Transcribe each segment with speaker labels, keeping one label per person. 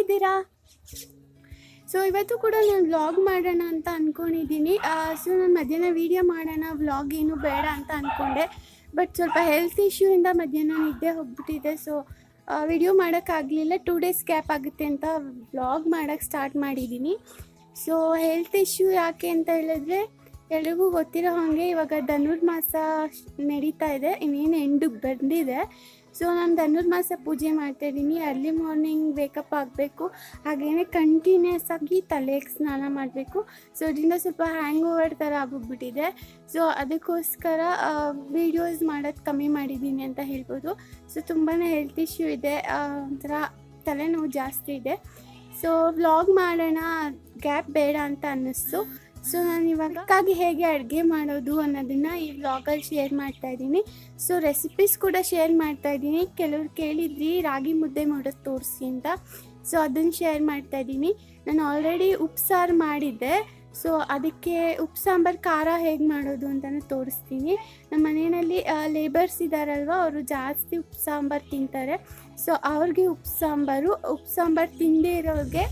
Speaker 1: ಹೇಗಿದ್ದೀರಾ? ಸೊ ಇವತ್ತು ಕೂಡ ನಾನು ವ್ಲಾಗ್ ಮಾಡೋಣ ಅಂತ ಅಂದ್ಕೊಂಡಿದ್ದೀನಿ ಸೊ ನಾನು ಮಧ್ಯಾಹ್ನ ವೀಡಿಯೋ ಮಾಡೋಣ ವ್ಲಾಗ್ ಏನು ಬೇಡ ಅಂತ ಅಂದ್ಕೊಂಡೆ ಬಟ್ ಸ್ವಲ್ಪ ಹೆಲ್ತ್ ಇಶ್ಯೂಯಿಂದ ಮಧ್ಯಾಹ್ನ ನಿದ್ದೆ ಹೋಗ್ಬಿಟ್ಟಿದೆ. ಸೊ ವಿಡಿಯೋ ಮಾಡೋಕ್ಕಾಗಲಿಲ್ಲ ಟೂ ಡೇಸ್ ಗ್ಯಾಪ್ ಆಗುತ್ತೆ ಅಂತ ವ್ಲಾಗ್ ಮಾಡೋಕ್ಕೆ ಸ್ಟಾರ್ಟ್ ಮಾಡಿದ್ದೀನಿ. ಸೊ ಹೆಲ್ತ್ ಇಶ್ಯೂ ಯಾಕೆ ಅಂತ ಹೇಳಿದ್ರೆ ಎಲ್ರಿಗೂ ಗೊತ್ತಿರೋ ಹಾಗೆ ಇವಾಗ ಧನುರ್ಮಾಸ ನಡೀತಾ ಇದೆ, ಇನ್ನೇನು ಎಂಡಿಗೆ ಬಂದಿದೆ. ಸೊ ನಾನು ಧನುರ್ಮಾಸ ಪೂಜೆ ಮಾಡ್ತಾ ಇದ್ದೀನಿ. ಅರ್ಲಿ ಮಾರ್ನಿಂಗ್ ವೇಕಪ್ ಆಗಬೇಕು. ಹಾಗೆಯೇ ಕಂಟಿನ್ಯೂಸ್ ಆಗಿ ತಲೆಗೆ ಸ್ನಾನ ಮಾಡಬೇಕು. ಸೊ ಅದರಿಂದ ಸ್ವಲ್ಪ ಹ್ಯಾಂಗ್ ಓವರ್ ಥರ ಆಗೋಗ್ಬಿಟ್ಟಿದೆ ಸೊ ಅದಕ್ಕೋಸ್ಕರ ವೀಡಿಯೋಸ್ ಮಾಡೋದು ಕಮ್ಮಿ ಮಾಡಿದ್ದೀನಿ ಅಂತ ಹೇಳ್ಬೋದು. ಸೊ ತುಂಬಾ ಹೆಲ್ತ್ ಇಶ್ಯೂ ಇದೆ. ಒಂಥರ ತಲೆನೋವು ಜಾಸ್ತಿ ಇದೆ. ಸೊ ವ್ಲಾಗ್ ಮಾಡೋಣ ಗ್ಯಾಪ್ ಬೇಡ ಅಂತ ಅನ್ನಿಸ್ತು. ಸೊ ನಾನು ಇವಾಗಕ್ಕಾಗಿ ಹೇಗೆ ಅಡುಗೆ ಮಾಡೋದು ಅನ್ನೋದನ್ನು ಈ ವ್ಲಾಗಲ್ಲಿ ಶೇರ್ ಮಾಡ್ತಾ ಇದ್ದೀನಿ. ಸೊ ರೆಸಿಪೀಸ್ ಕೂಡ ಶೇರ್ ಮಾಡ್ತಾ ಇದ್ದೀನಿ. ಕೆಲವ್ರು ಕೇಳಿದ್ರಿ, ರಾಗಿ ಮುದ್ದೆ ಮಾಡೋದು ತೋರಿಸಿ ಅಂತ. ಸೊ ಅದನ್ನು ಶೇರ್ ಮಾಡ್ತಾ ಇದ್ದೀನಿ. ನಾನು ಆಲ್ರೆಡಿ ಉಪ್ಸಾರು ಮಾಡಿದ್ದೆ. ಸೊ ಅದಕ್ಕೆ ಉಪ್ಪು, ಸಾಂಬಾರು, ಖಾರ ಹೇಗೆ ಮಾಡೋದು ಅಂತಲೂ ತೋರಿಸ್ತೀನಿ. ನಮ್ಮ ಮನೆಯಲ್ಲಿ ಲೇಬರ್ಸ್ ಇದ್ದಾರಲ್ವ ಅವರು ಜಾಸ್ತಿ ಉಪ್ಪು, ಸಾಂಬಾರು ತಿಂತಾರೆ. ಸೊ ಅವ್ರಿಗೆ ಉಪ್ಪು, ಸಾಂಬಾರು ಉಪ್ಪು, ಸಾಂಬಾರು ತಿಂದೇ ಇರೋರಿಗೆ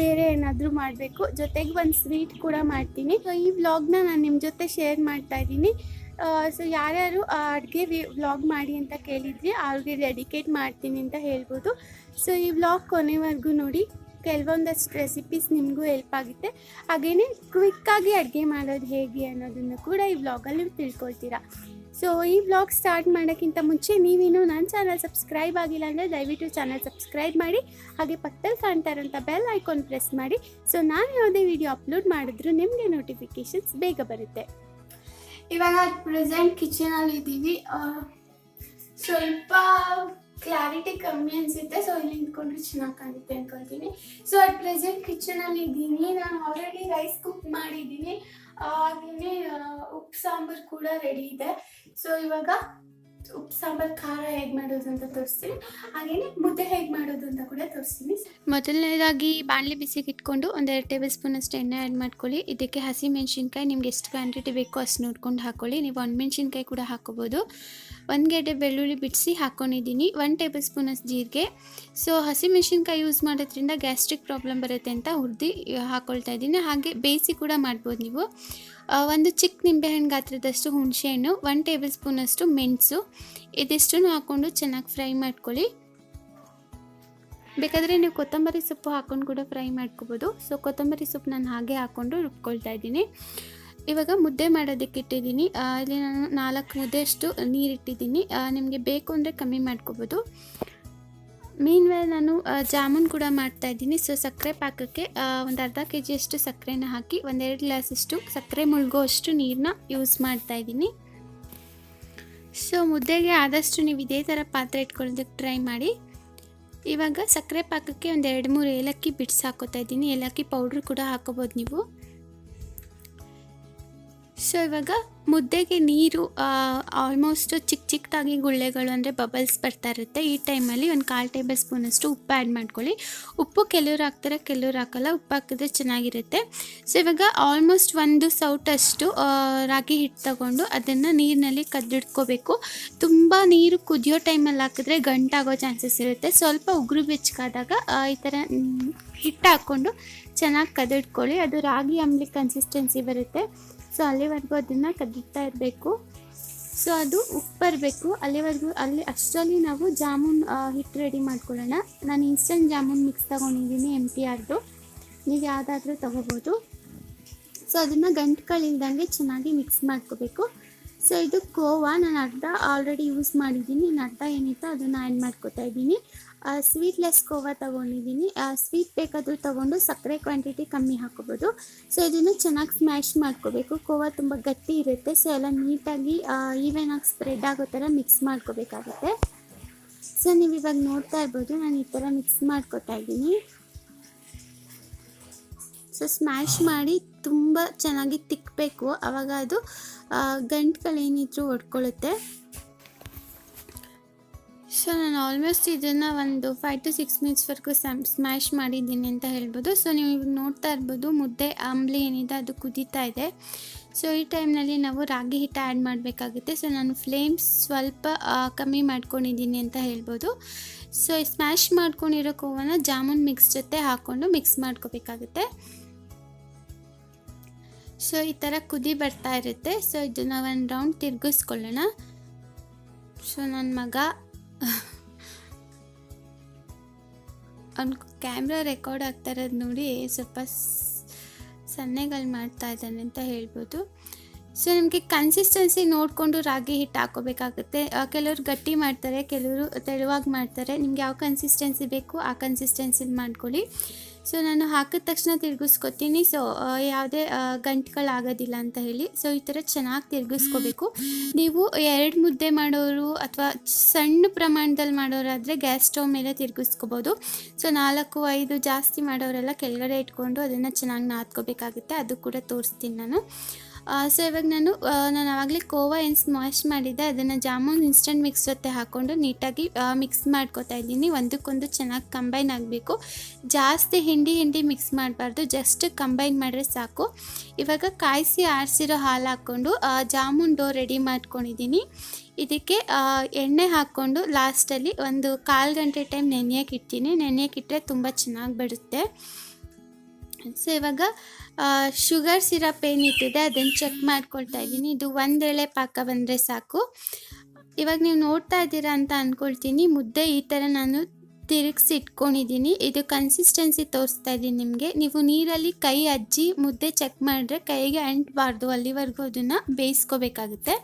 Speaker 1: ಬೇರೆ ಏನಾದರೂ ಮಾಡಬೇಕು. ಜೊತೆಗೆ ಒಂದು ಸ್ವೀಟ್ ಕೂಡ ಮಾಡ್ತೀನಿ. ಸೊ ಈ ವ್ಲಾಗ್ನ ನಾನು ನಿಮ್ಮ ಜೊತೆ ಶೇರ್ ಮಾಡ್ತಾ ಇದ್ದೀನಿ. ಸೊ ಯಾರ್ಯಾರು ಅಡುಗೆ ವ್ಲಾಗ್ ಮಾಡಿ ಅಂತ ಕೇಳಿದ್ರಿ ಅವ್ರಿಗೆ ಡೆಡಿಕೇಟ್ ಮಾಡ್ತೀನಿ ಅಂತ ಹೇಳ್ಬೋದು. ಸೊ ಈ ವ್ಲಾಗ್ ಕೊನೆವರೆಗೂ ನೋಡಿ. ಕೆಲವೊಂದಷ್ಟು ರೆಸಿಪೀಸ್ ನಿಮಗೂ ಹೆಲ್ಪ್ ಆಗುತ್ತೆ. ಹಾಗೆಯೇ ಕ್ವಿಕ್ಕಾಗಿ ಅಡುಗೆ ಮಾಡೋದು ಹೇಗೆ ಅನ್ನೋದನ್ನು ಕೂಡ ಈ ವ್ಲಾಗಲ್ಲಿ ತಿಳ್ಕೊಳ್ತೀರಾ. ಸೊ ಈ ವ್ಲಾಗ್ ಸ್ಟಾರ್ಟ್ ಮಾಡೋಕ್ಕಿಂತ ಮುಂಚೆ ನೀವೇನು ನನ್ನ ಚಾನಲ್ ಸಬ್ಸ್ಕ್ರೈಬ್ ಆಗಿಲ್ಲ ಅಂದರೆ ದಯವಿಟ್ಟು ಚಾನಲ್ ಸಬ್ಸ್ಕ್ರೈಬ್ ಮಾಡಿ, ಹಾಗೆ ಪಕ್ಕದಲ್ಲಿ ಕಾಣ್ತಾ ಇರೋಂಥ ಬೆಲ್ ಐಕಾನ್ ಪ್ರೆಸ್ ಮಾಡಿ. ಸೊ ನಾನು ಯಾವುದೇ ವಿಡಿಯೋ ಅಪ್ಲೋಡ್ ಮಾಡಿದ್ರು ನಿಮಗೆ ನೋಟಿಫಿಕೇಶನ್ಸ್ ಬೇಗ ಬರುತ್ತೆ. ಇವಾಗ ಪ್ರೆಸೆಂಟ್ ಕಿಚನಲ್ಲಿ ಇದ್ದೀವಿ. ಸ್ವಲ್ಪ ಕ್ಲಾರಿಟಿ ಕಮ್ಮಿ ಅನಿಸುತ್ತೆ. ಸೊ ಇಲ್ಲಿ ನಿಂತ್ಕೊಂಡ್ರೆ ಚೆನ್ನಾಗಿ ಕಾಣುತ್ತೆ ಅನ್ಕೊಳ್ತೀನಿ. ಸೊ ಅಟ್ ಪ್ರೆಸೆಂಟ್ ಕಿಚನಲ್ಲಿ ಇದ್ದೀನಿ. ನಾನು ಆಲ್ರೆಡಿ ರೈಸ್ ಕುಕ್ ಮಾಡಿದ್ದೀನಿ. ಹಾಗೆಯೇ ಉಪ್ಪು ಸಾಂಬಾರು ಕೂಡ ರೆಡಿ ಇದೆ. ಸೊ ಇವಾಗ ಉಪ್ಪು ಸಾಂಬಾರು, ಖಾರ ಹೇಗೆ ಮಾಡೋದು ಅಂತ ತೋರಿಸ್ತೀನಿ. ಹಾಗೆಯೇ ಮುದ್ದೆ ಹೇಗೆ ಮಾಡೋದು ಅಂತ ಕೂಡ ತೋರಿಸ್ತೀನಿ. ಮೊದಲನೇದಾಗಿ ಬಾಣಲೆ ಬಿಸಿಗೆ ಇಟ್ಕೊಂಡು ಒಂದೆರಡು ಟೇಬಲ್ ಸ್ಪೂನ್ ಅಷ್ಟು ಎಣ್ಣೆ ಆ್ಯಡ್ ಮಾಡ್ಕೊಳ್ಳಿ. ಇದಕ್ಕೆ ಹಸಿ ಮೆಣಸಿನ್ಕಾಯಿ, ನಿಮ್ಗೆ ಎಷ್ಟು ಕ್ವಾಂಟಿಟಿ ಬೇಕೋ ಅಷ್ಟು ನೋಡ್ಕೊಂಡು ಹಾಕೊಳ್ಳಿ. ನೀವು ಒಂದು ಮೆಣಸಿನ್ಕಾಯಿ ಕೂಡ ಹಾಕೋಬೋದು ಒಂದು ಗೆಡ್ಡೆ ಬೆಳ್ಳುಳ್ಳಿ ಬಿಡಿಸಿ ಹಾಕ್ಕೊಂಡಿದ್ದೀನಿ ಒಂದು ಟೇಬಲ್ ಸ್ಪೂನ್ ಅಷ್ಟು ಜೀರಿಗೆ ಸೊ ಹಸಿ ಮೆಣಸಿನ್ಕಾಯಿ ಯೂಸ್ ಮಾಡೋದ್ರಿಂದ ಗ್ಯಾಸ್ಟ್ರಿಕ್ ಪ್ರಾಬ್ಲಮ್ ಬರುತ್ತೆ ಅಂತ ಹುರಿದು ಹಾಕ್ಕೊಳ್ತಾ ಇದ್ದೀನಿ. ಹಾಗೆ ಬೇಯಿಸಿ ಕೂಡ ಮಾಡ್ಬೋದು ನೀವು. ಒಂದು ಚಿಕ್ಕ ನಿಂಬೆಹಣ್ಣು ಗಾತ್ರದಷ್ಟು ಹುಣಸೆಹಣ್ಣು ಒನ್ ಟೇಬಲ್ ಸ್ಪೂನಷ್ಟು ಮೆಣಸು, ಇದಿಷ್ಟನ್ನು ಹಾಕ್ಕೊಂಡು ಚೆನ್ನಾಗಿ ಫ್ರೈ ಮಾಡ್ಕೊಳ್ಳಿ. ಬೇಕಾದರೆ ನೀವು ಕೊತ್ತಂಬರಿ ಸೊಪ್ಪು ಹಾಕ್ಕೊಂಡು ಕೂಡ ಫ್ರೈ ಮಾಡ್ಕೋಬೋದು. ಸೊ ಕೊತ್ತಂಬರಿ ಸೊಪ್ಪು ನಾನು ಹಾಗೆ ಹಾಕ್ಕೊಂಡು ರುಬ್ಕೊಳ್ತಾ ಇದ್ದೀನಿ. ಇವಾಗ ಮುದ್ದೆ ಮಾಡೋದಕ್ಕೆ ಇಟ್ಟಿದ್ದೀನಿ. ಇಲ್ಲಿ ನಾನು ನಾಲ್ಕು ಮುದ್ದೆಯಷ್ಟು ನೀರಿಟ್ಟಿದ್ದೀನಿ. ನಿಮಗೆ ಬೇಕು ಅಂದರೆ ಕಮ್ಮಿ ಮಾಡ್ಕೋಬೋದು. ಮೀನ್ ವೇಳೆ ನಾನು ಜಾಮೂನ್ ಕೂಡ ಮಾಡ್ತಾ ಇದ್ದೀನಿ. ಸೊ ಸಕ್ಕರೆ ಪಾಕಕ್ಕೆ ಒಂದು ಅರ್ಧ ಕೆ ಜಿಯಷ್ಟು ಸಕ್ಕರೆನ ಹಾಕಿ, ಒಂದೆರಡು ಗ್ಲಾಸಷ್ಟು ಸಕ್ಕರೆ ಮುಳುಗೋ ಅಷ್ಟು ನೀರನ್ನ ಯೂಸ್ ಮಾಡ್ತಾ ಇದ್ದೀನಿ. ಸೊ ಮುದ್ದೆಗೆ ಆದಷ್ಟು ನೀವು ಇದೇ ಥರ ಪಾತ್ರೆ ಇಟ್ಕೊಳ್ಳೋದಕ್ಕೆ ಟ್ರೈ ಮಾಡಿ. ಇವಾಗ ಸಕ್ಕರೆ ಪಾಕಕ್ಕೆ ಒಂದು ಎರಡು ಮೂರು ಏಲಕ್ಕಿ ಬಿಡ್ಸಿ ಹಾಕೋತಾ ಇದ್ದೀನಿ. ಏಲಕ್ಕಿ ಪೌಡ್ರ್ ಕೂಡ ಹಾಕೋಬೋದು ನೀವು. ಸೊ ಇವಾಗ ಮುದ್ದೆಗೆ ನೀರು ಆಲ್ಮೋಸ್ಟ್ ಚಿಕ್ಕ ಚಿಕ್ಕದಾಗಿ ಗುಳ್ಳೆಗಳು ಅಂದರೆ ಬಬಲ್ಸ್ ಬರ್ತಾ ಇರುತ್ತೆ. ಈ ಟೈಮಲ್ಲಿ ಒಂದು ಕಾಲು ಟೇಬಲ್ ಸ್ಪೂನಷ್ಟು ಉಪ್ಪು ಆ್ಯಡ್ ಮಾಡ್ಕೊಳ್ಳಿ. ಉಪ್ಪು ಕೆಲವ್ರು ಹಾಕ್ತಾರೆ, ಕೆಲವ್ರು ಹಾಕಲ್ಲ. ಉಪ್ಪು ಹಾಕಿದ್ರೆ ಚೆನ್ನಾಗಿರುತ್ತೆ. ಸೊ ಇವಾಗ ಆಲ್ಮೋಸ್ಟ್ ಒಂದು ಸೌಟಷ್ಟು ರಾಗಿ ಹಿಟ್ಟು ತಗೊಂಡು ಅದನ್ನು ನೀರಿನಲ್ಲಿ ಕದ್ದಿಡ್ಕೋಬೇಕು ತುಂಬ ನೀರು ಕುದಿಯೋ ಟೈಮಲ್ಲಿ ಹಾಕಿದ್ರೆ ಗಂಟಾಗೋ ಚಾನ್ಸಸ್ ಇರುತ್ತೆ. ಸ್ವಲ್ಪ ಉಗುರು ಬೆಚ್ಚಗಾದಾಗ ಈ ಥರ ಹಿಟ್ಟು ಹಾಕ್ಕೊಂಡು ಚೆನ್ನಾಗಿ ಕದಿಡ್ಕೊಳ್ಳಿ ಅದು ರಾಗಿ ಅಂಬ್ಲಿ ಕನ್ಸಿಸ್ಟೆನ್ಸಿ ಬರುತ್ತೆ. ಸೊ ಅಲ್ಲಿವರೆಗೂ ಅದನ್ನು ಕದಿತಾ ಇರಬೇಕು. ಸೊ ಅದು ಉಪ್ಪು ಬರಬೇಕು. ಅಲ್ಲಿವರೆಗೂ ಅಲ್ಲಿ ಅಷ್ಟರಲ್ಲಿ ನಾವು ಜಾಮೂನ್ ಹಿಟ್ಟು ರೆಡಿ ಮಾಡ್ಕೊಳ್ಳೋಣ. ನಾನು ಇನ್ಸ್ಟಂಟ್ ಜಾಮೂನ್ ಮಿಕ್ಸ್ ತೊಗೊಂಡಿದ್ದೀನಿ ಎಂ ಟಿ ಆರ್ದು ನೀವು ಯಾವುದಾದ್ರೂ ತೊಗೋಬೋದು. ಸೊ ಅದನ್ನು ಗಂಟುಗಳಿಲ್ದಂಗೆ ಚೆನ್ನಾಗಿ ಮಿಕ್ಸ್ ಮಾಡ್ಕೋಬೇಕು. ಸೊ ಇದು ಕೋವಾ. ನಾನು ಅರ್ಧ ಆಲ್ರೆಡಿ ಯೂಸ್ ಮಾಡಿದ್ದೀನಿ. ಇನ್ನು ಅರ್ಧ ಏನಿತ್ತು ಅದನ್ನು ಆ್ಯಡ್ ಮಾಡ್ಕೋತಾ ಇದ್ದೀನಿ. ಸ್ವೀಟ್ಲೆಸ್ ಕೋವಾ ತೊಗೊಂಡಿದ್ದೀನಿ. ಸ್ವೀಟ್ ಬೇಕಾದರೂ ತೊಗೊಂಡು ಸಕ್ಕರೆ ಕ್ವಾಂಟಿಟಿ ಕಮ್ಮಿ ಹಾಕೋಬೋದು ಸೊ ಇದನ್ನು ಚೆನ್ನಾಗಿ ಸ್ಮ್ಯಾಶ್ ಮಾಡ್ಕೋಬೇಕು. ಕೋವಾ ತುಂಬ ಗಟ್ಟಿ ಇರುತ್ತೆ. ಸೊ ಎಲ್ಲ ನೀಟಾಗಿ ಈವನಾಗಿ ಸ್ಪ್ರೆಡ್ ಆಗೋ ಥರ ಮಿಕ್ಸ್ ಮಾಡ್ಕೋಬೇಕಾಗುತ್ತೆ. ಸೊ ನೀವು ಇವಾಗ ನೋಡ್ತಾ ಇರ್ಬೋದು, ನಾನು ಈ ಥರ ಮಿಕ್ಸ್ ಮಾಡ್ಕೊತಾ ಇದ್ದೀನಿ. ಸೊ ಸ್ಮ್ಯಾಶ್ ಮಾಡಿ ತುಂಬ ಚೆನ್ನಾಗಿ ತಿಕ್ಕಬೇಕು ಆವಾಗ ಅದು ಗಂಟುಗಳೇನಿದ್ರು ಒಡ್ಕೊಳ್ಳುತ್ತೆ ಸೊ ನಾನು ಆಲ್ಮೋಸ್ಟ್ ಇದನ್ನು ಒಂದು ಫೈವ್ ಟು ಸಿಕ್ಸ್ ಮಿನಿಟ್ಸ್ವರೆಗೂ ಸ್ಯಾಮ್ ಸ್ಮ್ಯಾಶ್ ಮಾಡಿದ್ದೀನಿ ಅಂತ ಹೇಳ್ಬೋದು. ಸೊ ನೀವು ಇವಾಗ ನೋಡ್ತಾ ಇರ್ಬೋದು, ಮುದ್ದೆ ಆಂಬ್ಲಿ ಏನಿದೆ ಅದು ಕುದೀತಾ ಇದೆ. ಸೊ ಈ ಟೈಮ್ನಲ್ಲಿ ನಾವು ರಾಗಿ ಹಿಟ್ಟು ಆ್ಯಡ್ ಮಾಡಬೇಕಾಗುತ್ತೆ. ಸೊ ನಾನು ಫ್ಲೇಮ್ಸ್ ಸ್ವಲ್ಪ ಕಮ್ಮಿ ಮಾಡ್ಕೊಂಡಿದ್ದೀನಿ ಅಂತ ಹೇಳ್ಬೋದು. ಸೊ ಸ್ಮ್ಯಾಶ್ ಮಾಡ್ಕೊಂಡಿರೋ ಕೋವನ್ನ ಜಾಮೂನ್ ಮಿಕ್ಸ್ ಜೊತೆ ಹಾಕ್ಕೊಂಡು ಮಿಕ್ಸ್ ಮಾಡ್ಕೋಬೇಕಾಗುತ್ತೆ. ಸೊ ಈ ಥರ ಕುದಿ ಬರ್ತಾ ಇರುತ್ತೆ. ಸೊ ಇದನ್ನು ಒಂದು ರೌಂಡ್ ತಿರ್ಗಿಸ್ಕೊಳ್ಳೋಣ. ಸೊ ನನ್ನ ಮಗ ಅವ್ನು ಕ್ಯಾಮ್ರಾ ರೆಕಾರ್ಡ್ ಆಗ್ತಾ ಇರೋದು ನೋಡಿ ಸ್ವಲ್ಪ ಸನ್ನೆಗಳು ಮಾಡ್ತಾ ಇದ್ದಾನೆ ಅಂತ ಹೇಳ್ಬೋದು. ಸೊ ನಮಗೆ ಕನ್ಸಿಸ್ಟೆನ್ಸಿ ನೋಡಿಕೊಂಡು ರಾಗಿ ಹಿಟ್ಟು ಹಾಕೋಬೇಕಾಗುತ್ತೆ. ಕೆಲವರು ಗಟ್ಟಿ ಮಾಡ್ತಾರೆ, ಕೆಲವರು ತೆಳುವಾಗಿ ಮಾಡ್ತಾರೆ. ನಿಮ್ಗೆ ಯಾವ ಕನ್ಸಿಸ್ಟೆನ್ಸಿ ಬೇಕು ಆ ಕನ್ಸಿಸ್ಟೆನ್ಸಿಲಿ ಮಾಡ್ಕೊಳ್ಳಿ. ಸೊ ನಾನು ಹಾಕಿದ ತಕ್ಷಣ ತಿರ್ಗಿಸ್ಕೊತೀನಿ. ಸೊ ಯಾವುದೇ ಗಂಟುಗಳಾಗೋದಿಲ್ಲ ಅಂತ ಹೇಳಿ. ಸೊ ಈ ಥರ ಚೆನ್ನಾಗಿ ತಿರ್ಗಿಸ್ಕೋಬೇಕು. ನೀವು ಎರಡು ಮುದ್ದೆ ಮಾಡೋರು ಅಥವಾ ಸಣ್ಣ ಪ್ರಮಾಣದಲ್ಲಿ ಮಾಡೋರಾದರೆ ಗ್ಯಾಸ್ ಸ್ಟವ್ ಮೇಲೆ ತಿರುಗಿಸ್ಕೋಬೋದು. ಸೊ ನಾಲ್ಕು, ಐದು ಜಾಸ್ತಿ ಮಾಡೋರೆಲ್ಲ ಕೆಳಗಡೆ ಇಟ್ಕೊಂಡು ಅದನ್ನು ಚೆನ್ನಾಗಿ ನಾದ್ಕೋಬೇಕಾಗುತ್ತೆ. ಅದು ಕೂಡ ತೋರಿಸ್ತೀನಿ ನಾನು. ಸೊ ಇವಾಗ ನಾನು ನಾನು ಆವಾಗಲೇ ಕೋವಾ ಏನು ಸ್ಮಾಶ್ ಮಾಡಿದ್ದೆ, ಅದನ್ನು ಜಾಮೂನ್ ಇನ್ಸ್ಟಂಟ್ ಮಿಕ್ಸ್ ಜೊತೆ ಹಾಕ್ಕೊಂಡು ನೀಟಾಗಿ ಮಿಕ್ಸ್ ಮಾಡ್ಕೋತಾ ಇದ್ದೀನಿ. ಒಂದಕ್ಕೊಂದು ಚೆನ್ನಾಗಿ ಕಂಬೈನ್ ಆಗಬೇಕು. ಜಾಸ್ತಿ ಹಿಂಡಿ ಹಿಂಡಿ ಮಿಕ್ಸ್ ಮಾಡಬಾರ್ದು ಜಸ್ಟ್ ಕಂಬೈನ್ ಮಾಡಿದ್ರೆ ಸಾಕು. ಇವಾಗ ಕಾಯಿಸಿ ಆರಿಸಿರೋ ಹಾಲು ಹಾಕ್ಕೊಂಡು ಜಾಮೂನ್ ಡೋ ರೆಡಿ ಮಾಡ್ಕೊಂಡಿದ್ದೀನಿ. ಇದಕ್ಕೆ ಎಣ್ಣೆ ಹಾಕ್ಕೊಂಡು ಲಾಸ್ಟಲ್ಲಿ ಒಂದು ಕಾಲು ಗಂಟೆ ಟೈಮ್ ನೆನೆಯೋಕೆ ಇಡ್ತೀನಿ. ತುಂಬ ಚೆನ್ನಾಗಿ ಬರುತ್ತೆ. ಸೊ ಇವಾಗ ಶುಗರ್ ಸಿರಪ್ ಏನಿಟ್ಟಿದೆ ಅದನ್ನು ಚೆಕ್ ಮಾಡ್ಕೊಳ್ತಾ ಇದ್ದೀನಿ. ಇದು ಒಂದು ಎಳೆ ಪಾಕ ಬಂದರೆ ಸಾಕು. ಇವಾಗ ನೀವು ನೋಡ್ತಾ ಇದ್ದೀರಾ ಅಂತ ಅಂದ್ಕೊಳ್ತೀನಿ ಮುದ್ದೆ ಈ ಥರ ನಾನು ತಿರುಗಿಸಿ ಇಟ್ಕೊಂಡಿದ್ದೀನಿ ಇದು ಕನ್ಸಿಸ್ಟೆನ್ಸಿ ತೋರಿಸ್ತಾ ಇದ್ದೀನಿ ನಿಮಗೆ. ನೀವು ನೀರಲ್ಲಿ ಕೈ ಅಜ್ಜಿ ಮುದ್ದೆ ಚೆಕ್ ಮಾಡಿದ್ರೆ ಕೈಗೆ ಅಂಟಬಾರ್ದು. ಅಲ್ಲಿವರೆಗೂ ಅದನ್ನು ಬೇಯಿಸ್ಕೋಬೇಕಾಗುತ್ತೆ.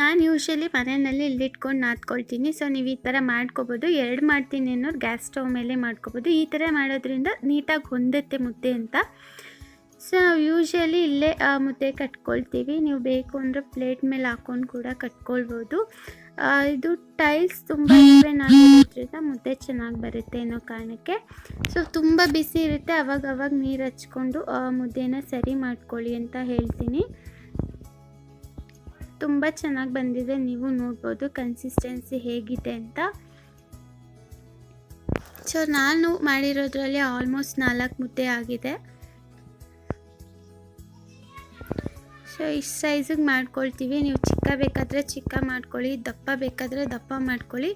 Speaker 1: ನಾನು ಯೂಶಲಿ ಮನೆಯಲ್ಲಿ ಇಲ್ಲಿಟ್ಕೊಂಡು ನಾದ್ಕೊಳ್ತೀನಿ. ಸೊ ನೀವು ಈ ಥರ ಮಾಡ್ಕೋಬೋದು. ಎರಡು ಮಾಡ್ತೀನಿ ಅನ್ನೋರು ಗ್ಯಾಸ್ ಸ್ಟವ್ ಮೇಲೆ ಮಾಡ್ಕೋಬೋದು. ಈ ಥರ ಮಾಡೋದ್ರಿಂದ ನೀಟಾಗಿ ಹೊಂದುತ್ತೆ ಮುದ್ದೆ ಅಂತ. ಸೊ ಯೂಶಲಿ ಇಲ್ಲೇ ಆ, ಮುದ್ದೆ ಕಟ್ಕೊಳ್ತೀವಿ. ನೀವು ಬೇಕು ಅಂದರೆ ಪ್ಲೇಟ್ ಮೇಲೆ ಹಾಕ್ಕೊಂಡು ಕೂಡ ಕಟ್ಕೊಳ್ಬೋದು. ಇದು ಟೈಲ್ಸ್ ತುಂಬ ಈವೆನ್ ಆಗಿರೋದ್ರಿಂದ ಮುದ್ದೆ ಚೆನ್ನಾಗಿ ಬರುತ್ತೆ ಅನ್ನೋ ಕಾರಣಕ್ಕೆ. ಸೊ ತುಂಬ ಬಿಸಿ ಇರುತ್ತೆ. ಅವಾಗ ಅವಾಗ ನೀರು ಹಚ್ಕೊಂಡು ಮುದ್ದೆನ ಸರಿ ಮಾಡ್ಕೊಳ್ಳಿ ಅಂತ ಹೇಳ್ತೀನಿ. ಚೆನ್ನಾಗಿ ಬಂದಿದೆ, ನೀವು ನೋಡ್ಬೋದು ಕನ್ಸಿಸ್ಟೆನ್ಸಿ ಹೇಗಿದೆ ಅಂತ. ಸೊ ನಾನು ಮಾಡಿರೋದ್ರಲ್ಲಿ ಆಲ್ಮೋಸ್ಟ್ ನಾಲ್ಕು ಮುದ್ದೆ ಆಗಿದೆ. ಸೊ ಇಷ್ಟು ಸೈಜಿಗೆ ಮಾಡ್ಕೊಳ್ತೀವಿ. ನೀವು ಚಿಕ್ಕ ಬೇಕಾದರೆ ಚಿಕ್ಕ ಮಾಡ್ಕೊಳ್ಳಿ, ದಪ್ಪ ಬೇಕಾದರೆ ದಪ್ಪ ಮಾಡ್ಕೊಳ್ಳಿ.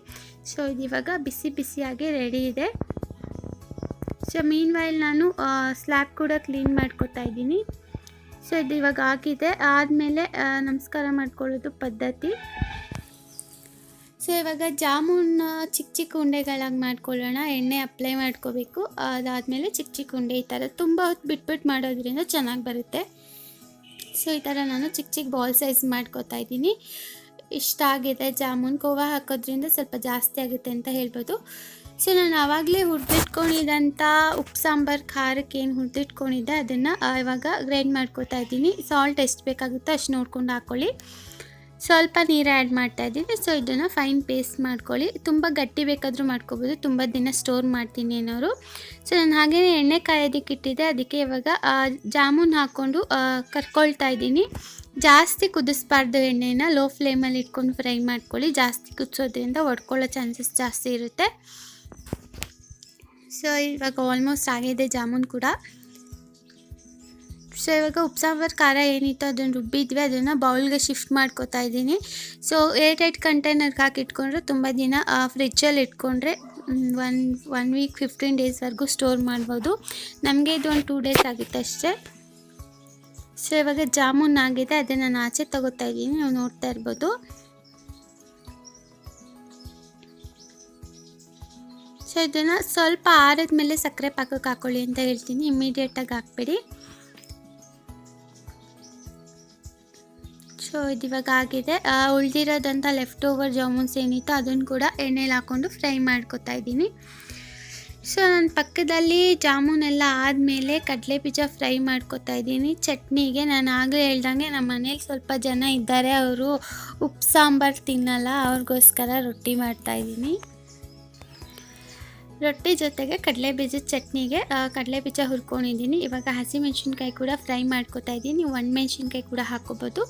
Speaker 1: ಸೊ ಇದು ಇವಾಗ ಬಿಸಿ ಬಿಸಿಯಾಗಿ ರೆಡಿ ಇದೆ. ಸೊ ಮೀನ್ ವೈಲ್ ನಾನು ಸ್ಲ್ಯಾಬ್ ಕೂಡ ಕ್ಲೀನ್ ಮಾಡ್ಕೊತಾ ಇದ್ದೀನಿ. ಸೊ ಇದು ಇವಾಗ ಆಗಿದೆ ಆದಮೇಲೆ ನಮಸ್ಕಾರ ಮಾಡ್ಕೊಳ್ಳೋದು ಪದ್ಧತಿ. ಸೊ ಇವಾಗ ಜಾಮೂನ್ ಚಿಕ್ಕ ಚಿಕ್ಕ ಉಂಡೆಗಳಾಗಿ ಮಾಡ್ಕೊಳ್ಳೋಣ. ಎಣ್ಣೆ ಅಪ್ಲೈ ಮಾಡ್ಕೋಬೇಕು. ಅದಾದಮೇಲೆ ಚಿಕ್ಕ ಚಿಕ್ಕ ಉಂಡೆ ಈ ಥರ ತುಂಬ ಹೊತ್ತು ಬಿಟ್ಬಿಟ್ಟು ಮಾಡೋದ್ರಿಂದ ಚೆನ್ನಾಗಿ ಬರುತ್ತೆ. ಸೊ ಈ ಥರ ನಾನು ಚಿಕ್ಕ ಚಿಕ್ಕ ಬಾಲ್ ಸೈಜ್ ಮಾಡ್ಕೋತಾ ಇದ್ದೀನಿ. ಇಷ್ಟ ಆಗಿದೆ ಜಾಮೂನ್. ಕೋವಾ ಹಾಕೋದ್ರಿಂದ ಸ್ವಲ್ಪ ಜಾಸ್ತಿ ಆಗುತ್ತೆ ಅಂತ ಹೇಳ್ಬೋದು. ಸೊ ನಾನು ಆವಾಗಲೇ ಹುರಿದಿಟ್ಕೊಂಡಿದ್ದಂಥ ಉಪ್ಪು ಸಾಂಬಾರು ಖಾರಕ್ಕೆ ಏನು ಹುರಿದಿಟ್ಕೊಂಡಿದ್ದೆ, ಅದನ್ನು ಇವಾಗ ಗ್ರೈಂಡ್ ಮಾಡ್ಕೋತಾ ಇದ್ದೀನಿ. ಸಾಲ್ಟ್ ಎಷ್ಟು ಬೇಕಾಗುತ್ತೋ ಅಷ್ಟು ನೋಡ್ಕೊಂಡು ಹಾಕ್ಕೊಳ್ಳಿ ಸ್ವಲ್ಪ ನೀರು ಆ್ಯಡ್ ಮಾಡ್ತಾ ಇದ್ದೀನಿ. ಸೊ ಇದನ್ನು ಫೈನ್ ಪೇಸ್ಟ್ ಮಾಡ್ಕೊಳ್ಳಿ. ತುಂಬ ಗಟ್ಟಿ ಬೇಕಾದರೂ ಮಾಡ್ಕೋಬೋದು. ತುಂಬ ದಿನ ಸ್ಟೋರ್ ಮಾಡ್ತೀನಿ ಅನ್ನೋರು. ಸೊ ನಾನು ಹಾಗೇ ಎಣ್ಣೆ ಕಾಯೋದಕ್ಕೆ ಇಟ್ಟಿದ್ದೆ. ಅದಕ್ಕೆ ಇವಾಗ ಜಾಮೂನ್ ಹಾಕ್ಕೊಂಡು ಕರ್ಕೊಳ್ತಾ ಇದ್ದೀನಿ. ಜಾಸ್ತಿ ಕುದಿಸ್ಬಾರ್ದು ಎಣ್ಣೆನ. ಲೋ ಫ್ಲೇಮಲ್ಲಿ ಇಟ್ಕೊಂಡು ಫ್ರೈ ಮಾಡ್ಕೊಳ್ಳಿ. ಜಾಸ್ತಿ ಕುದಿಸೋದ್ರಿಂದ ಒಡ್ಕೊಳ್ಳೋ ಚಾನ್ಸಸ್ ಜಾಸ್ತಿ ಇರುತ್ತೆ. ಸೊ ಇವಾಗ ಆಲ್ಮೋಸ್ಟ್ ಆಗಿದೆ ಜಾಮೂನ್ ಕೂಡ ಸೊ ಇವಾಗ ಉಪ್ಪು ಸಾಂಬಾರು ಖಾರ ಏನಿತ್ತು ಅದನ್ನು ರುಬ್ಬಿದ್ವಿ ಅದನ್ನು ಬೌಲ್ಗೆ ಶಿಫ್ಟ್ ಮಾಡ್ಕೋತಾ ಇದ್ದೀನಿ. ಸೊ ಏಟ್ ಏಟ್ ಕಂಟೈನರ್ಗೆ ಹಾಕಿ ಇಟ್ಕೊಂಡ್ರೆ ತುಂಬ ದಿನ ಫ್ರಿಜ್ಜಲ್ಲಿ ಇಟ್ಕೊಂಡ್ರೆ ಒನ್ ಒನ್ ವೀಕ್ ಫಿಫ್ಟೀನ್ ಡೇಸ್ವರೆಗೂ ಸ್ಟೋರ್ ಮಾಡ್ಬೋದು. ನಮಗೆ ಇದು ಒಂದು ಟೂ ಡೇಸ್ ಆಗಿತ್ತು ಅಷ್ಟೇ. ಸೊ ಇವಾಗ ಜಾಮೂನ್ ಆಗಿದೆ, ಅದನ್ನು ನಾನು ಆಚೆ ತಗೋತಾ ಇದ್ದೀನಿ, ನೀವು ನೋಡ್ತಾ ಇರ್ಬೋದು. ಸೊ ಇದನ್ನು ಸ್ವಲ್ಪ ಆರಿದ ಮೇಲೆ ಸಕ್ಕರೆ ಪಾಕಕ್ಕೆ ಹಾಕೊಳ್ಳಿ ಅಂತ ಹೇಳ್ತೀನಿ. ಇಮ್ಮಿಡಿಯೇಟಾಗಿ ಹಾಕ್ಬೇಡಿ. ಸೊ ಇದು ಆಗಿದೆ. ಉಳಿದಿರೋದಂಥ ಲೆಫ್ಟ್ ಓವರ್ ಜಾಮೂನ್ಸ್ ಏನಿತ್ತು ಅದನ್ನು ಕೂಡ ಎಣ್ಣೆಲಿ ಹಾಕ್ಕೊಂಡು ಫ್ರೈ ಮಾಡ್ಕೊತಾ ಇದ್ದೀನಿ. ಸೊ ನನ್ನ ಪಕ್ಕದಲ್ಲಿ ಜಾಮೂನ್ ಎಲ್ಲ ಆದಮೇಲೆ ಕಡಲೆ ಬೀಜ ಫ್ರೈ ಮಾಡ್ಕೊತಾ ಇದ್ದೀನಿ. ಚಟ್ನಿಗೆ ನಾನು ಆಗಲೇ ಹೇಳ್ದಂಗೆ ನಮ್ಮ ಮನೇಲಿ ಸ್ವಲ್ಪ ಜನ ಇದ್ದಾರೆ. ಅವರು ಉಪ್ಪು ಸಾಂಬಾರು ತಿನ್ನಲ್ಲ, ಅವ್ರಿಗೋಸ್ಕರ ರೊಟ್ಟಿ ಮಾಡ್ತಾ ಇದ್ದೀನಿ. ರೊಟ್ಟಿ ಜೊತೆಗೆ ಕಡಲೆ ಬೀಜದ ಚಟ್ನಿಗೆ ಕಡಲೆ ಬೀಜ ಹುರ್ಕೊಂಡಿದ್ದೀನಿ. ಇವಾಗ ಹಸಿಮೆಣ್ಸಿನ್ಕಾಯಿ ಕೂಡ ಫ್ರೈ ಮಾಡ್ಕೊತಾ ಇದ್ದೀನಿ. ಒಣ ಮೆಣ್ಸಿನ್ಕಾಯಿ ಕೂಡ ಹಾಕ್ಕೋಬೋದು.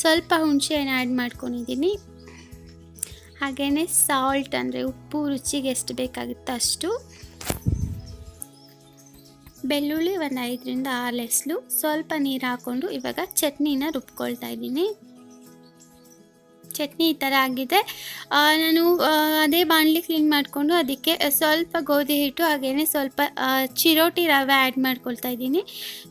Speaker 1: ಸ್ವಲ್ಪ ಹುಣಸೆಹಣ್ಣು ಆ್ಯಡ್ ಮಾಡ್ಕೊಂಡಿದ್ದೀನಿ. ಹಾಗೆಯೇ ಸಾಲ್ಟ್ ಅಂದರೆ ಉಪ್ಪು, ರುಚಿಗೆ ಎಷ್ಟು ಬೇಕಾಗುತ್ತೋ ಅಷ್ಟು. ಬೆಳ್ಳುಳ್ಳಿ ಒಂದು ಐದರಿಂದ ಆರು ಎಸ್ಲು ಸ್ವಲ್ಪ ನೀರು ಹಾಕ್ಕೊಂಡು ಇವಾಗ ಚಟ್ನಿನ ರುಬ್ಕೊಳ್ತಾ ಇದ್ದೀನಿ. ಚಟ್ನಿ ಈ ಥರ ಆಗಿದೆ. ನಾನು ಅದೇ ಬಾಣಲಿ ಕ್ಲೀನ್ ಮಾಡಿಕೊಂಡು ಅದಕ್ಕೆ ಸ್ವಲ್ಪ ಗೋಧಿ ಹಿಟ್ಟು ಹಾಗೆಯೇ ಸ್ವಲ್ಪ ಚಿರೋಟಿ ರವೆ ಆ್ಯಡ್ ಮಾಡ್ಕೊಳ್ತಾ ಇದ್ದೀನಿ.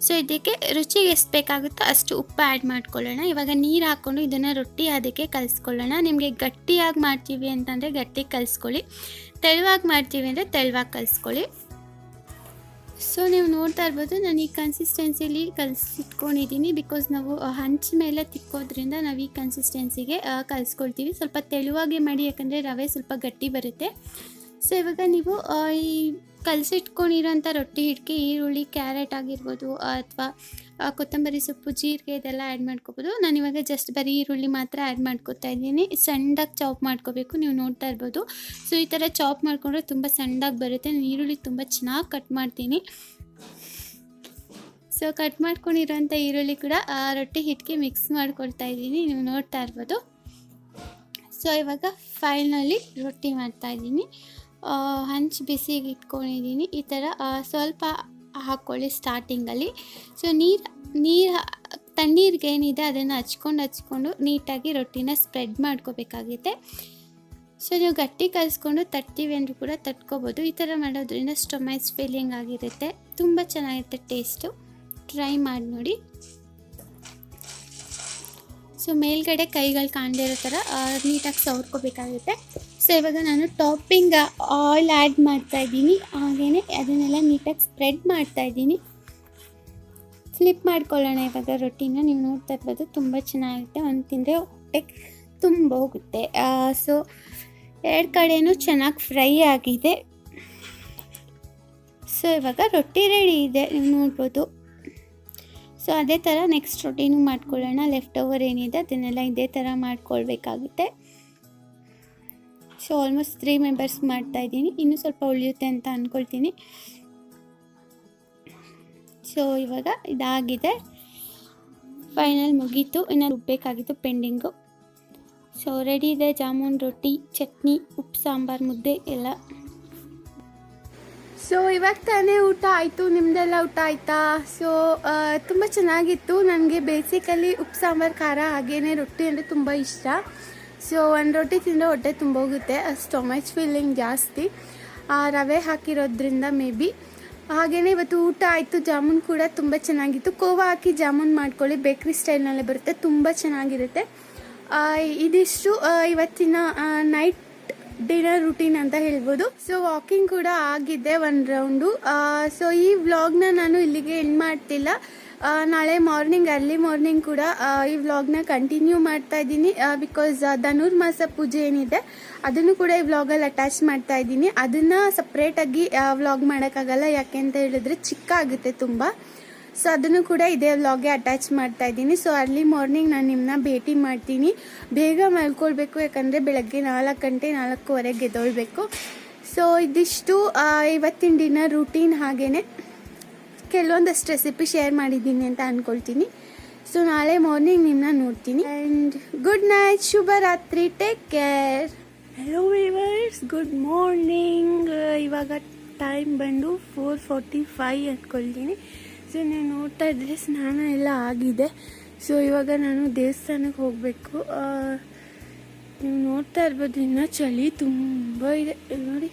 Speaker 1: ಸೊ, ಇದಕ್ಕೆ ರುಚಿಗೆ ಎಷ್ಟು ಬೇಕಾಗುತ್ತೋ ಅಷ್ಟು ಉಪ್ಪು ಆ್ಯಡ್ ಮಾಡ್ಕೊಳ್ಳೋಣ. ಇವಾಗ ನೀರು ಹಾಕ್ಕೊಂಡು ಇದನ್ನು ರೊಟ್ಟಿ ಅದಕ್ಕೆ ಕಲಿಸ್ಕೊಳ್ಳೋಣ. ನಿಮಗೆ ಗಟ್ಟಿಯಾಗಿ ಮಾಡ್ತೀವಿ ಅಂತಂದರೆ ಗಟ್ಟಿ ಕಲಿಸ್ಕೊಳ್ಳಿ. ತೆಳುವಾಗಿ ಮಾಡ್ತೀವಿ ಅಂದರೆ ತೆಳುವಾಗಿ ಕಲಿಸ್ಕೊಳ್ಳಿ. ಸೊ ನೀವು ನೋಡ್ತಾ ಇರ್ಬೋದು, ನಾನು ಈ ಕನ್ಸಿಸ್ಟೆನ್ಸಿಲಿ ಕಲಿಸಿಟ್ಕೊಂಡಿದ್ದೀನಿ. ಬಿಕಾಸ್ ನಾವು ಹಂಚ ಮೇಲೆ ತಿಕ್ಕೋದ್ರಿಂದ ನಾವು ಈ ಕನ್ಸಿಸ್ಟೆನ್ಸಿಗೆ ಕಲಿಸ್ಕೊಳ್ತೀವಿ. ಸ್ವಲ್ಪ ತೆಳುವಾಗಿ ಮಾಡಿ, ಯಾಕಂದರೆ ರವೆ ಸ್ವಲ್ಪ ಗಟ್ಟಿ ಬರುತ್ತೆ. ಸೊ ಇವಾಗ ನೀವು ಈ ಕಲಸಿಟ್ಕೊಂಡಿರೋಂಥ ರೊಟ್ಟಿ ಹಿಟ್ಟಿಗೆ ಈರುಳ್ಳಿ, ಕ್ಯಾರೆಟ್ ಆಗಿರ್ಬೋದು, ಅಥವಾ ಕೊತ್ತಂಬರಿ ಸೊಪ್ಪು, ಜೀರಿಗೆ ಇದೆಲ್ಲ ಆ್ಯಡ್ ಮಾಡ್ಕೋಬೋದು. ನಾನು ಇವಾಗ ಜಸ್ಟ್ ಬರೀ ಈರುಳ್ಳಿ ಮಾತ್ರ ಆ್ಯಡ್ ಮಾಡ್ಕೊತಾ ಇದ್ದೀನಿ. ಸಣ್ಣದಾಗಿ ಚಾಪ್ ಮಾಡ್ಕೋಬೇಕು, ನೀವು ನೋಡ್ತಾ ಇರ್ಬೋದು. ಸೊ ಈ ಥರ ಚಾಪ್ ಮಾಡಿಕೊಂಡ್ರೆ ತುಂಬ ಸಣ್ಣದಾಗಿ ಬರುತ್ತೆ. ನಾನು ಈರುಳ್ಳಿ ತುಂಬ ಚೆನ್ನಾಗಿ ಕಟ್ ಮಾಡ್ತೀನಿ. ಸೊ ಕಟ್ ಮಾಡ್ಕೊಂಡಿರೋಂಥ ಈರುಳ್ಳಿ ಕೂಡ ರೊಟ್ಟಿ ಹಿಟ್ಟಿಗೆ ಮಿಕ್ಸ್ ಮಾಡ್ಕೊಳ್ತಾ ಇದ್ದೀನಿ. ನೀವು ನೋಡ್ತಾ ಇರ್ಬೋದು. ಸೊ ಇವಾಗ ಫೈನಲಿ ರೊಟ್ಟಿ ಮಾಡ್ತಾ ಇದ್ದೀನಿ. ಹಂಚು ಬಿಸಿಗೆ ಇಟ್ಕೊಂಡಿದ್ದೀನಿ ಈ ಥರ ಸ್ವಲ್ಪ ಹಾಕ್ಕೊಳ್ಳಿ ಸ್ಟಾರ್ಟಿಂಗಲ್ಲಿ ಸೊ ನೀರು ನೀರು, ತಣ್ಣೀರಿಗೆ ಏನಿದೆ ಅದನ್ನು ಹಚ್ಕೊಂಡು ಹಚ್ಕೊಂಡು ನೀಟಾಗಿ ರೊಟ್ಟಿನ ಸ್ಪ್ರೆಡ್ ಮಾಡ್ಕೋಬೇಕಾಗುತ್ತೆ ಸೊ ನೀವು ಗಟ್ಟಿ ಕಲಿಸ್ಕೊಂಡು ತಟ್ತೀವಿ ಅಂದರೂ ಕೂಡ ತಟ್ಕೋಬೋದು. ಈ ಥರ ಮಾಡೋದ್ರಿಂದ ಸ್ಟೊಮೈಸ್ ಫೀಲಿಂಗ್ ಆಗಿರುತ್ತೆ. ತುಂಬ ಚೆನ್ನಾಗಿರುತ್ತೆ ಟೇಸ್ಟು ಟ್ರೈ ಮಾಡಿ ನೋಡಿ ಸೊ ಮೇಲ್ಗಡೆ ಕೈಗಳು ಕಾಣದೇ ಇರೋ ಥರ ನೀಟಾಗಿ ಸವರ್ಕೋಬೇಕಾಗುತ್ತೆ. ಸೊ ಇವಾಗ ನಾನು ಟಾಪಿಂಗ್ ಆಯಿಲ್ ಆ್ಯಡ್ ಮಾಡ್ತಾ ಇದ್ದೀನಿ. ಹಾಗೆಯೇ ಅದನ್ನೆಲ್ಲ ನೀಟಾಗಿ ಸ್ಪ್ರೆಡ್ ಮಾಡ್ತಾ ಇದ್ದೀನಿ. ಫ್ಲಿಪ್ ಮಾಡ್ಕೊಳ್ಳೋಣ ಇವಾಗ ರೊಟ್ಟಿನ. ನೀವು ನೋಡ್ತಾ ಇರ್ಬೋದು, ತುಂಬ ಚೆನ್ನಾಗಿರುತ್ತೆ. ಒಂದು ತಿಂದರೆ ಹೊಟ್ಟೆ ತುಂಬ ಹೋಗುತ್ತೆ. ಸೊ ಎರಡು ಕಡೆಯೂ ಚೆನ್ನಾಗಿ ಫ್ರೈ ಆಗಿದೆ. ಸೊ ಇವಾಗ ರೊಟ್ಟಿ ರೆಡಿ ಇದೆ. ನೀವು ನೋಡ್ಬೋದು. ಸೊ ಅದೇ ಥರ ನೆಕ್ಸ್ಟ್ ರೊಟ್ಟಿನೂ ಮಾಡ್ಕೊಳ್ಳೋಣ. ಲೆಫ್ಟ್ ಓವರ್ ಏನಿದೆ ಅದನ್ನೆಲ್ಲ ಇದೇ ಥರ ಮಾಡ್ಕೊಳ್ಬೇಕಾಗುತ್ತೆ. ಸೊ ಆಲ್ಮೋಸ್ಟ್ ತ್ರೀ ಮೆಂಬರ್ಸ್ ಮಾಡ್ತಾ ಇದ್ದೀನಿ. ಇನ್ನೂ ಸ್ವಲ್ಪ ಉಳಿಯುತ್ತೆ ಅಂತ ಅಂದ್ಕೊಳ್ತೀನಿ ಸೊ ಇವಾಗ ಇದಾಗಿದೆ. ಫೈನಲ್ ಮುಗೀತು. ಇನ್ನು ರುಬ್ಬೇಕಾಗಿತ್ತು ಪೆಂಡಿಂಗು ಸೊ ರೆಡಿ ಇದೆ ಜಾಮೂನ್ ರೊಟ್ಟಿ, ಚಟ್ನಿ, ಉಪ್ಪು, ಸಾಂಬಾರು, ಮುದ್ದೆ ಎಲ್ಲ. ಸೊ ಇವಾಗ ತಾನೇ ಊಟ ಆಯಿತು ನಿಮ್ಮದೆಲ್ಲ ಊಟ ಆಯಿತಾ? ಸೊ ತುಂಬ ಚೆನ್ನಾಗಿತ್ತು. ನನಗೆ ಬೇಸಿಕಲಿ ಉಪ್ಪು, ಸಾಂಬಾರು, ಖಾರ ಹಾಗೇನೆ ರೊಟ್ಟಿ ಅಂದರೆ ತುಂಬ ಇಷ್ಟ. ಸೊ ಒಂದು ರೊಟ್ಟಿ ತಿಂದರೆ ಹೊಟ್ಟೆ ತುಂಬ ಹೋಗುತ್ತೆ ಸ್ಟೊಮಚ್ ಫೀಲಿಂಗ್ ಜಾಸ್ತಿ. ರವೆ ಹಾಕಿರೋದ್ರಿಂದ ಮೇ ಬಿ. ಹಾಗೆಯೇ ಇವತ್ತು ಊಟ ಆಯಿತು. ಜಾಮೂನ್ ಕೂಡ ತುಂಬ ಚೆನ್ನಾಗಿತ್ತು. ಕೋವಾ ಹಾಕಿ ಜಾಮೂನ್ ಮಾಡ್ಕೊಳ್ಳಿ. ಬೇಕ್ರಿ ಸ್ಟೈಲ್ನಲ್ಲೇ ಬರುತ್ತೆ. ತುಂಬ ಚೆನ್ನಾಗಿರುತ್ತೆ. ಇದಿಷ್ಟು ಇವತ್ತಿನ ನೈಟ್ ಡಿನ್ನರ್ ರುಟೀನ್ ಅಂತ ಹೇಳ್ಬೋದು. ಸೊ ವಾಕಿಂಗ್ ಕೂಡ ಆಗಿದೆ ಒಂದು ರೌಂಡು ಸೊ ಈ ವ್ಲಾಗ್ನ ನಾನು ಇಲ್ಲಿಗೆ ಎಂಡ್ ಮಾಡ್ತಿಲ್ಲ. ನಾಳೆ ಮಾರ್ನಿಂಗ್ ಅರ್ಲಿ ಮಾರ್ನಿಂಗ್ ಕೂಡ ಈ ವ್ಲಾಗ್ನ ಕಂಟಿನ್ಯೂ ಮಾಡ್ತಾ ಇದ್ದೀನಿ. ಬಿಕಾಸ್ ಧನುರ್ಮಾಸ ಪೂಜೆ ಏನಿದೆ, ಅದನ್ನು ಕೂಡ ಈ ವ್ಲಾಗಲ್ಲಿ ಅಟ್ಯಾಚ್ ಮಾಡ್ತಾ ಇದ್ದೀನಿ. ಅದನ್ನು ಸಪ್ರೇಟಾಗಿ ವ್ಲಾಗ್ ಮಾಡೋಕ್ಕಾಗಲ್ಲ. ಯಾಕೆ ಅಂತ ಹೇಳಿದ್ರೆ ಚಿಕ್ಕ ಆಗುತ್ತೆ ತುಂಬ. ಸೊ ಅದನ್ನು ಕೂಡ ಇದೇ ವ್ಲಾಗ್ಗೆ ಅಟ್ಯಾಚ್ ಮಾಡ್ತಾ ಇದ್ದೀನಿ. ಸೊ ಅರ್ಲಿ ಮಾರ್ನಿಂಗ್ ನಾನು ನಿಮ್ಮನ್ನ ಭೇಟಿ ಮಾಡ್ತೀನಿ. ಬೇಗ ಮಲ್ಕೊಳ್ಬೇಕು, ಯಾಕಂದರೆ ಬೆಳಗ್ಗೆ ನಾಲ್ಕು ಗಂಟೆ ನಾಲ್ಕೂವರೆಗೆ ಗೆದ್ದೊಳ್ಬೇಕು. ಸೊ ಇದಿಷ್ಟು ಇವತ್ತಿನ ಡಿನ್ನರ್ ರೂಟೀನ್ ಹಾಗೇ ಕೆಲವೊಂದಷ್ಟು ರೆಸಿಪಿ ಶೇರ್ ಮಾಡಿದ್ದೀನಿ ಅಂತ ಅಂದ್ಕೊಳ್ತೀನಿ ಸೊ ನಾಳೆ ಮಾರ್ನಿಂಗ್ ನಿಮ್ಮನ್ನ ನೋಡ್ತೀನಿ. ಆ್ಯಂಡ್ ಗುಡ್ ನೈಟ್ ಶುಭರಾತ್ರಿ take care hello viewers good morning ಇವಾಗ ಟೈಮ್ ಬಂದು ಫೋರ್ ಫೋರ್ಟಿ ಫೈವ್ ಅಂದ್ಕೊಳ್ತೀನಿ ಸೊ ನೀವು ನೋಡ್ತಾ ಇದ್ರೆ ಸ್ನಾನ ಎಲ್ಲ ಆಗಿದೆ. ಸೊ ಇವಾಗ ನಾನು ದೇವಸ್ಥಾನಕ್ಕೆ ಹೋಗಬೇಕು. ನೀವು ನೋಡ್ತಾ ಇರ್ಬೋದು, ಇನ್ನೂ ಚಳಿ ತುಂಬ ಇದೆ. ನೋಡಿ.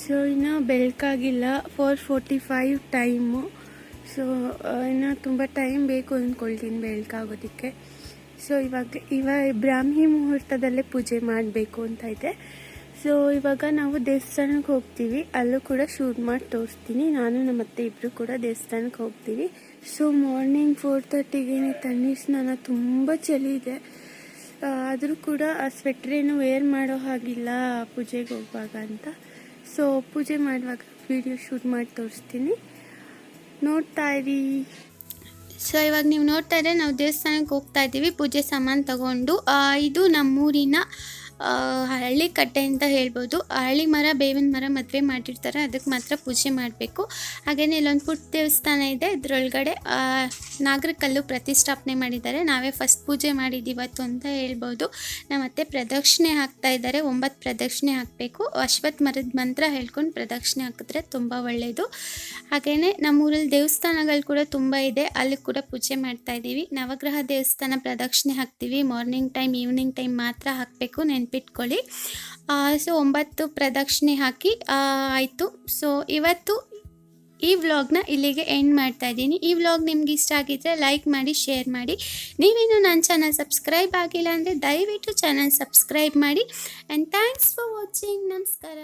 Speaker 1: ಸೊ ಇನ್ನೂ ಬೆಳಕಾಗಿಲ್ಲ. Four forty five time so ಇನ್ನು ತುಂಬ ಟೈಮ್ ಬೇಕು ಅಂದ್ಕೊಳ್ತೀನಿ ಬೆಳಕಾಗೋದಕ್ಕೆ. ಸೊ ಇವಾಗ ಇವಾಗ ಬ್ರಾಹ್ಮಿ ಮುಹೂರ್ತದಲ್ಲೇ ಪೂಜೆ ಮಾಡಬೇಕು ಅಂತ ಇದೆ. ಸೊ ಇವಾಗ ನಾವು ದೇವಸ್ಥಾನಕ್ಕೆ ಹೋಗ್ತೀವಿ. ಅಲ್ಲೂ ಕೂಡ ಶೂಟ್ ಮಾಡಿ ತೋರಿಸ್ತೀನಿ. ನಾನು ನಮ್ಮ ಅತ್ತೆ ಇಬ್ಬರು ಕೂಡ ದೇವಸ್ಥಾನಕ್ಕೆ ಹೋಗ್ತೀವಿ. ಸೊ ಮಾರ್ನಿಂಗ್ ಫೋರ್ ತರ್ಟಿಗೆ ತಣ್ಣೀರ್ ಸ್ನಾನ ತುಂಬ ಚಳಿ ಇದೆ. ಆದರೂ ಕೂಡ ಆ ಸ್ವೆಟ್ರೇನು ವೇರ್ ಮಾಡೋ ಹಾಗಿಲ್ಲ ಪೂಜೆಗೆ ಹೋಗುವಾಗ ಅಂತ. ಸೊ ಪೂಜೆ ಮಾಡುವಾಗ ವಿಡಿಯೋ ಶೂಟ್ ಮಾಡಿ ತೋರಿಸ್ತೀನಿ. ನೋಡ್ತಾ ಇರಿ. ಸೊ ಇವಾಗ ನೀವು ನೋಡ್ತಾ ಇದ್ರೆ ನಾವು ದೇವಸ್ಥಾನಕ್ಕೆ ಹೋಗ್ತಾ ಇದ್ದೀವಿ. ಪೂಜೆ ಸಾಮಾನು ತಗೊಂಡು. ಇದು ನಮ್ಮೂರಿನ ಹಳ್ಳಿ ಕಟ್ಟೆ ಅಂತ ಹೇಳ್ಬೋದು. ಹಳ್ಳಿ ಮರ, ಬೇವಿನ ಮರ ಮದುವೆ ಮಾಡಿರ್ತಾರೆ. ಅದಕ್ಕೆ ಮಾತ್ರ ಪೂಜೆ ಮಾಡಬೇಕು. ಹಾಗೆಯೇ ಇಲ್ಲೊಂದು ಪುಟ್ಟ ದೇವಸ್ಥಾನ ಇದೆ. ಇದರೊಳಗಡೆ ನಾಗರಕಲ್ಲು ಪ್ರತಿಷ್ಠಾಪನೆ ಮಾಡಿದ್ದಾರೆ. ನಾವೇ ಫಸ್ಟ್ ಪೂಜೆ ಮಾಡಿದ್ದು ಇವತ್ತು ಅಂತ ಹೇಳ್ಬೋದು. ನಮ್ಮ ಮತ್ತೆ ಪ್ರದಕ್ಷಿಣೆ ಹಾಕ್ತಾ ಇದ್ದಾರೆ. ಒಂಬತ್ತು ಪ್ರದಕ್ಷಿಣೆ ಹಾಕಬೇಕು. ಅಶ್ವತ್ ಮರದ ಮಂತ್ರ ಹೇಳ್ಕೊಂಡು ಪ್ರದಕ್ಷಿಣೆ ಹಾಕಿದ್ರೆ ತುಂಬ ಒಳ್ಳೆಯದು ಹಾಗೆಯೇ ನಮ್ಮೂರಲ್ಲಿ ದೇವಸ್ಥಾನಗಳು ಕೂಡ ತುಂಬ ಇದೆ. ಅಲ್ಲಿ ಕೂಡ ಪೂಜೆ ಮಾಡ್ತಾ ಇದ್ದೀವಿ. ನವಗ್ರಹ ದೇವಸ್ಥಾನ ಪ್ರದಕ್ಷಿಣೆ ಹಾಕ್ತೀವಿ. ಮಾರ್ನಿಂಗ್ ಟೈಮ್ ಈವ್ನಿಂಗ್ ಟೈಮ್ ಮಾತ್ರ ಹಾಕಬೇಕು. ನೆನ್ಪಿಟ್ಕೊಳ್ಳಿ ಸೊ ಒಂಬತ್ತು ಪ್ರದಕ್ಷಿಣೆ ಹಾಕಿ ಆಯಿತು. ಸೊ ಇವತ್ತು ಈ ವ್ಲಾಗ್ನ ಇಲ್ಲಿಗೆ ಎಂಡ್ ಮಾಡ್ತಾ ಇದ್ದೀನಿ. ಈ ವ್ಲಾಗ್ ನಿಮ್ಗೆ ಇಷ್ಟ ಆಗಿದ್ರೆ ಲೈಕ್ ಮಾಡಿ ಶೇರ್ ಮಾಡಿ. ನೀವೇನು ನನ್ನ ಚಾನಲ್ ಸಬ್ಸ್ಕ್ರೈಬ್ ಆಗಿಲ್ಲ ಅಂದರೆ ದಯವಿಟ್ಟು ಚಾನಲ್ ಸಬ್ಸ್ಕ್ರೈಬ್ ಮಾಡಿ. ಆ್ಯಂಡ್ ಥ್ಯಾಂಕ್ಸ್ ಫಾರ್ ವಾಚಿಂಗ್ ನಮಸ್ಕಾರ.